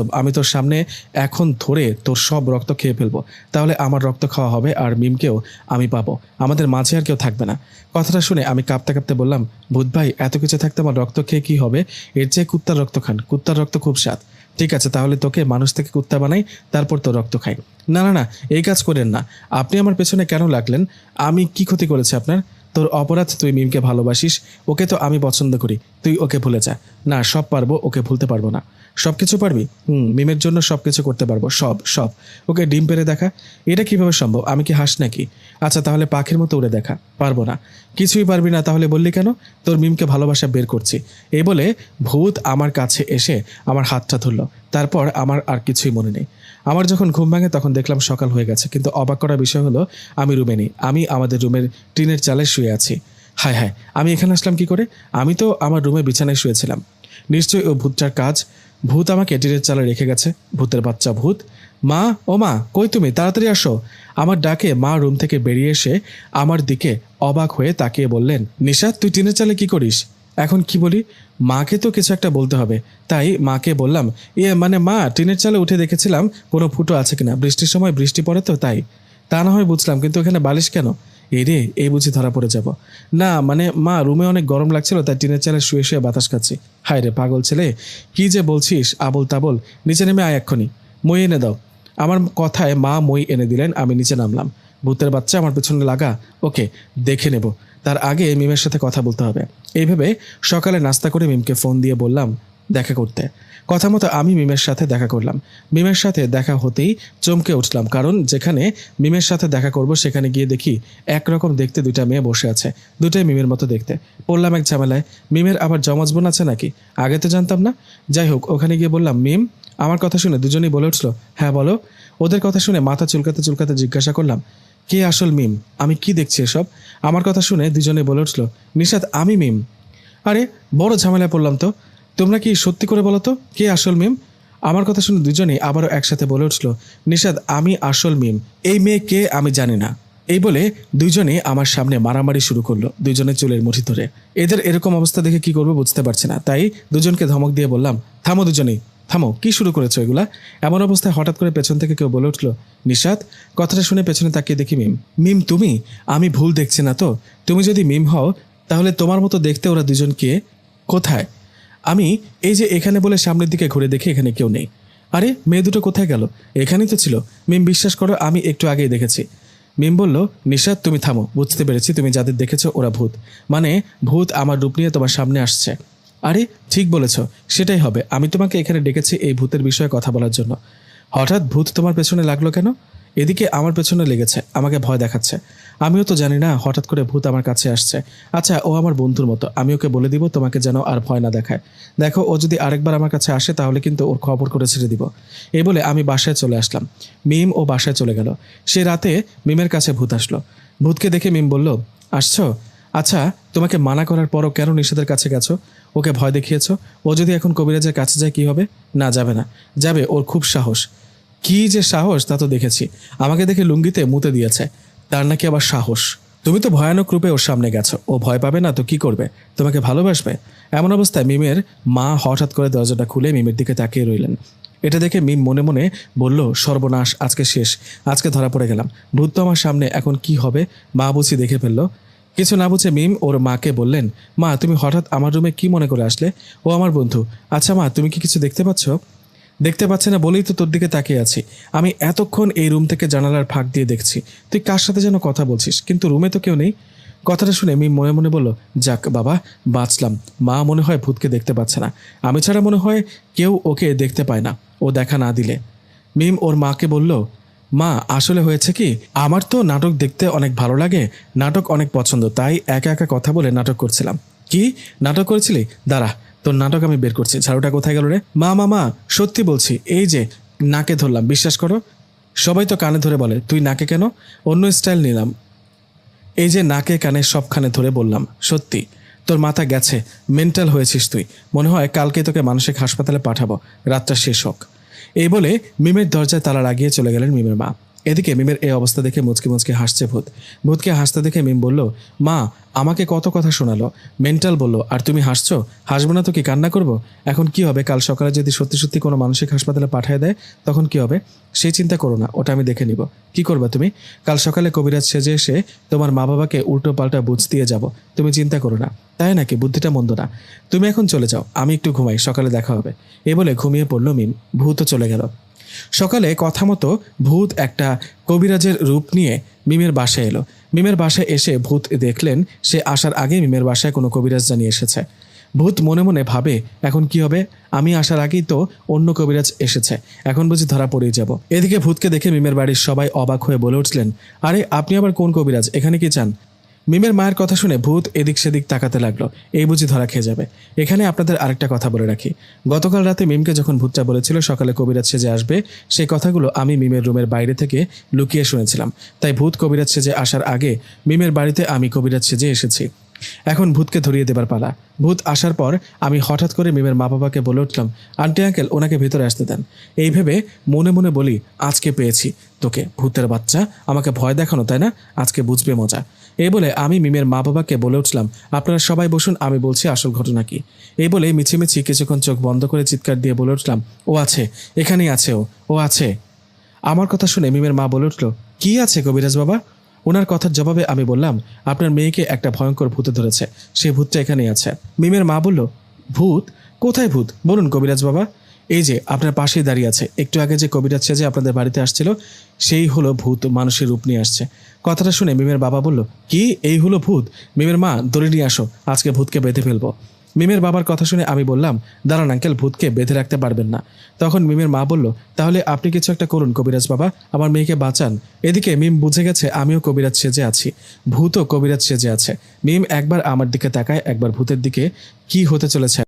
বাস্তব। আমি তোর সামনে এখন ধরে তোর সব রক্ত খেয়ে ফেলব। তাহলে আমার রক্ত খাওয়া হবে আর মিমকেও আমি পাবো। আমাদের মাঝে আর কেউ থাকবে না। কথাটা শুনে আমি কাঁপতে কাঁপতে বললাম, ভূত ভাই, এত কিছু থাকতে আমার রক্ত খেয়ে কি হবে? এর চেয়ে কুত্তার রক্ত খান। কুত্তার রক্ত খুব স্বাদ। ঠিক আছে, তাহলে তোকে মানুষ থেকে কুত্তা বানাই, তারপর তোর রক্ত খাই। না না না, এই কাজ করেন না। আপনি আমার পেছনে কেন লাগলেন? আমি কি ক্ষতি করেছি আপনার? তোর অপরাধ, তুই মিমকে ভালোবাসিস। ওকে তো আমি পছন্দ করি। তুই ওকে ভুলে যা। না, সব পারব, ওকে ভুলতে পারব না। সব কিছু পারবি? হুম, মিমের জন্য সব কিছু করতে পারব। সব সব। ওকে, ডিম পেরে দেখা। এটা কীভাবে সম্ভব? আমি কি হাস নাকি? আচ্ছা তাহলে পাখির মতো উড়ে দেখা। পারব না। কিছুই পারবি না, তাহলে বললি কেন? তোর মিমকে ভালোবাসা বের করছি। এই বলে ভূত আমার কাছে এসে আমার হাতটা ধরলো। তারপর আমার আর কিছুই মনে নেই। আমার যখন ঘুম ভাঙে তখন দেখলাম সকাল হয়ে গেছে। কিন্তু অবাক করার বিষয় হলো, আমি রুমে নেই। আমি আমাদের রুমের টিনের চালে শুয়ে আছি। হায় হায়, আমি এখানে আসলাম কি করে? আমি তো আমার রুমে বিছানায় শুয়েছিলাম। নিশ্চয়ই ও ভূতটার কাজ ভূত আমাকে টিনের চালে রেখে গেছে। ভূতের বাচ্চা ভূত। মা, ও মা, কই তুমি? তাড়াতাড়ি আসো। আমার ডাকে মা রুম থেকে বেরিয়ে এসে আমার দিকে অবাক হয়ে তাকিয়ে বললেন নিশাদ তুই টিনের চালে কি করিস? এখন কি বলি? মাকে তো কিছু একটা বলতে হবে। তাই মাকে বললাম ইয়ে মানে মা, টিনের চালে উঠে দেখেছিলাম, কোনো ফুটো আছে কিনা? বৃষ্টির সময় বৃষ্টি পড়ে তো তাই। তা না হয় বুঝলাম, কিন্তু এখানে বালিশ কেন? এই রে, এই বুঝি ধরা পড়ে যাব। না মানে মা, রুমে অনেক গরম লাগছিল, তাই টিনের চালে শুয়ে শুয়ে বাতাস খাচ্ছি। হায় রে পাগল ছেলে, কি যে বলছিস, আবল তাবল। নিচে নেমে আয় এক্ষুনি। মই এনে দাও। আমার কথায় মা মই এনে দিলেন, আমি নিচে নামলাম। ভূতের বাচ্চা আমার পেছনে লাগা। ওকে, দেখে নেব। তার আগে মিমের সাথে কথা বলতে হবে। এইভাবে সকালে নাস্তা করে মিমকে ফোন দিয়ে বললাম, দেখা করতে। কথা মতো আমি মিমের সাথে দেখা করলাম। মিমের সাথে দেখা হতেই চমকে উঠলাম, কারণ যেখানে মিমের সাথে দেখা করব সেখানে গিয়ে দেখি একরকম দেখতে দুইটা মেয়ে বসে আছে, দুটাই মিমের মতো দেখতে। পড়লাম এক ঝামেলায়, মিমের আবার জমজ বোন আছে নাকি? আগে তো জানতাম না। যাই হোক, ওখানে গিয়ে বললাম, মিম, আমার কথা শুনে দুজনেই বলে উঠল হ্যাঁ বলো। ওদের কথা শুনে মাথা চুলকাতে চুলকাতে জিজ্ঞাসা করলাম, কে আসল মিম? আমি কি দেখছি এসব? আমার কথা শুনে দুজনে বলে উঠল নিশাদ আমি মিম। আরে, বড় ঝামেলায় পড়লাম তো। তোমরা কি সত্যি করে বলো তো? কে আসল মিম? আমার কথা শুনে দুজনেই আবারও একসাথে বলে উঠল, নিষাদ, আমি আসল মিম। এই মেয়ে কে আমি জানি না। এই বলে দুইজনে আমার সামনে মারামারি শুরু করল দুজনে চুলের মুঠি ধরে। এদের এরকম অবস্থা দেখে কি করব বুঝতে পারছি না। তাই দুজনকে ধমক দিয়ে বললাম, থামো দুজনেই, থামো, কি শুরু করেছ এগুলা? এমন অবস্থায় হঠাৎ করে পেছন থেকে কেউ বলে উঠল নিশাদ কথাটা শুনে পেছনে তাকিয়ে দেখি মিম। মিম, তুমি? আমি ভুল দেখছি না তো? তুমি যদি মিম হও, তাহলে তোমার মতো দেখতে ওরা দুজনকে কোথায়? আমি এই যে এখানে বলে সামনের দিকে ঘুরে দেখি এখানে কেউ নেই। আরে, মেয়ে দুটো কোথায় গেল? এখানেই তো ছিল। মিম বিশ্বাস করো, আমি একটু আগেই দেখেছি। মিম বলল নিশাদ তুমি থামো। বুঝতে পেরেছি, তুমি যাদের দেখেছ ওরা ভূত। মানে ভূত আমার রূপ নিয়ে তোমার সামনে আসছে। আরে, ঠিক বলেছ, সেটাই হবে। আমি তোমাকে এখানে ডেকেছি এই ভূতের বিষয়ে কথা বলার জন্য। হঠাৎ ভূত তোমার পেছনে লাগল কেন? এদিকে আমার পেছনে লেগেছে, আমাকে ভয় দেখাচ্ছে। আমিও তো জানি না, হঠাৎ করে ভূত আমার কাছে আসছে। আচ্ছা ও আমার বন্ধুর মতো, আমি ওকে বলে দিব তোমাকে যেন আর ভয় না দেখায়। দেখো, ও যদি আরেকবার আমার কাছে আসে, তাহলে কিন্তু ওর খবর করে ছেড়ে দিব। এই বলে আমি বাসায় চলে আসলাম। মিম ও বাসায় চলে গেল। সে রাতে মিমের কাছে ভূত আসলো। ভূতকে দেখে মিম বলল, আসছো? আচ্ছা তোমাকে মানা করার পরও কেন নিষেধের কাছে গেছো? ওকে ভয় দেখিয়েছো? ও যদি এখন কবিরাজের কাছে যায়, কি হবে? না, যাবে না। যাবে, ওর খুব সাহস। কি যে সাহস, তা তো দেখেছি। আমাকে দেখে লুঙ্গিতে মুতে দিয়েছে। তার নাকি আবার সাহস? তুমি তো ভয়ানক রূপে ওর সামনে গেছো। ও ভয় পাবে না তো কি করবে? তোমাকে ভালোবাসবে? এমন অবস্থায় মিমের মা হঠাৎ করে দরজাটা খুলে মিমের দিকে তাকিয়ে রইলেন। এটা দেখে মিম মনে মনে বলল, সর্বনাশ, আজকে শেষ। আজকে ধরা পড়ে গেলাম। ভূত আমার সামনে এখন কি হবে? মা বুঝি দেখে ফেলল। কিছু না বুঝে মিম ওর মাকে বললেন, মা, তুমি হঠাৎ আমার রুমে কি মনে করে আসলে? ও আমার বন্ধু। আচ্ছা মা, তুমি কি কিছু দেখতে পাচ্ছ? দেখতে পাচ্ছে না বলেই তো তোর দিকে তাকিয়ে আছি। আমি এতক্ষণ এই রুম থেকে জানালার ফাঁক দিয়ে দেখছি। তুই কার সাথে যেন কথা বলছিস? কিন্তু রুমে তো কেউ নেই। কথাটা শুনে মিম মনে মনে বলল, যাক বাবা, বাঁচলাম। মা মনে হয় ভূতকে দেখতে পাচ্ছে না। আমি ছাড়া মনে হয় কেউ ওকে দেখতে পায় না, ও দেখা না দিলে। মিম ওর মাকে বলল, মা, আসলে হয়েছে কি? আমার তো নাটক দেখতে অনেক ভালো লাগে, নাটক অনেক পছন্দ, তাই একা একা কথা বলে নাটক করছিলাম। কি? নাটক করেছিলি? দাঁড়া তোর নাটক আমি বের করছি। ঝাড়ুটা কোথায় গেল রে? মা মা মা, সত্যি বলছি, এই যে নাকে ধরলাম, বিশ্বাস করো? সবাই তো কানে ধরে বলে, তুই নাকে কেন? অন্য স্টাইল নিলাম। এই যে নাকে কানে সবখানে ধরে বললাম, সত্যি, তোর মাথা গেছে মেন্টাল হয়েছিস তুই। মনে হয় কালকে তোকে মানসিক হাসপাতালে পাঠাবো, রাতটা শেষ হোক। এই বলে মিমের দরজায় তালা লাগিয়ে চলে গেলেন মিমের মা। এদিকে মিমের এই অবস্থা দেখে মুচকি মুচকি হাসছে ভূত। ভূতকে হাসতে দেখে মিম বলল, মা, আমাকে কত কথা শোনালো। মেন্টাল বলল, আর তুমি হাসছো? হাসবো না তো কি? কান্না করব? এখন কি হবে? কাল সকালে যদি সত্যি সত্যি কোনো মানসিক হাসপাতালে পাঠিয়ে দেয়, তখন কি হবে? সেই চিন্তা করো না, ওটা আমি দেখে নিব। কি করবে তুমি? কাল সকালে কবিরাজ সেজে এসে তোমার মা বাবাকে উল্টো পাল্টা বুঝ দিয়ে যাব। তুমি চিন্তা করো না। তাই নাকি? বুদ্ধিটা মন্দ না। তুমি এখন চলে যাও, আমি একটু ঘুমাই, সকালে দেখা হবে। এ বলে ঘুমিয়ে পড়ল মিম। ভূতও চলে গেল। সকালে কথা মতো ভূত একটা কবিরাজের রূপ নিয়ে মিমের বাসায় এলো। মিমের বাসায় এসে ভূত দেখলেন, সে আসার আগে মিমের বাসায় কোনো কবিরাজ জানিয়ে এসেছে। ভূত মনে মনে ভাবে, এখন কি হবে? আমি আসার আগেই তো অন্য কবিরাজ এসেছে। এখন বুঝি ধরা পড়েই যাব। এদিকে ভূতকে দেখে মিমের বাড়ির সবাই অবাক হয়ে বলে উঠলেন, আরে, আপনি আবার কোন কবিরাজ? এখানে কি চান? মিমের মায়ের কথা শুনে ভূত এদিক সেদিক তাকাতে লাগল। এই বুঝি ধরা খেয়ে যাবে। এখানে আপনাদের আরেকটা কথা বলে রাখি। গতকাল রাতে মিমকে যখন ভূতটা বলেছিল, সকালে কবিরাজ সেজে আসবে সেই কথাগুলো আমি মিমের রুমের বাইরে থেকে লুকিয়ে শুনেছিলাম। তাই ভূত কবিরাজ সেজে আসার আগে মিমের বাড়িতে আমি কবিরাজ সেজে এসেছি। এখন ভূতকে ধরিয়ে দেবার পালা। ভূত আসার পর আমি হঠাৎ করে মিমের মা বাবাকে বলে উঠলাম, আন্টি, আঙ্কেল, ওনাকে ভেতরে আসতে দেন। এই ভেবে মনে মনে বলি, আজকে পেয়েছি তোকে, ভূতের বাচ্চা, আমাকে ভয় দেখানো, তাই না? আজকে বুঝবে মজা। এই বলে আমি মিমের মা বাবাকে বলে উঠলাম, আপনারা সবাই বসুন, আমি বলছি আসল ঘটনা কি? এই বলে মিছিমিছি কিছুক্ষণ চোখ বন্ধ করে চিৎকার দিয়ে বলে উঠলাম, ও আছে, এখানেই আছে ও ও আছে। আমার কথা শুনে মিমের মা বলে উঠল, কি আছে কবিরাজ বাবা? ওনার কথার জবাবে আমি বললাম, আপনার মেয়েকে একটা ভয়ঙ্কর ভূতে ধরেছে। সে ভূতটা এখানেই আছে। মিমের মা বলল, ভূত? কোথায় ভূত? বলুন কবিরাজ বাবা। এই যে, আপনার পাশেই দাঁড়িয়ে আছে। একটু আগে যে কবিরাজ সেজে আপনাদের বাড়িতে আসছিল, সেই হলো ভূত মানুষের রূপ নিয়ে আসছে। কথাটা শুনে মিমের বাবা বলল, কি? এই হলো ভূত? মিমের মা দড়ি নিয়ে আসো। আজকে ভূতকে বেঁধে ফেলব। মিমের বাবার কথা শুনে আমি বললাম, দাঁড়ান আঙ্কেল, ভূতকে বেঁধে রাখতে পারবেন না। তখন মিমের মা বলল, তাহলে আপনি কিছু একটা করুন কবিরাজ বাবা, আমার মেয়েকে বাঁচান। এদিকে মিম বুঝে গেছে, আমিও কবিরাজ সেজে আছি, ভূতও কবিরাজ সেজে আছে। মিম একবার আমার দিকে তাকায়, একবার ভূতের দিকে, কি হতে চলেছে?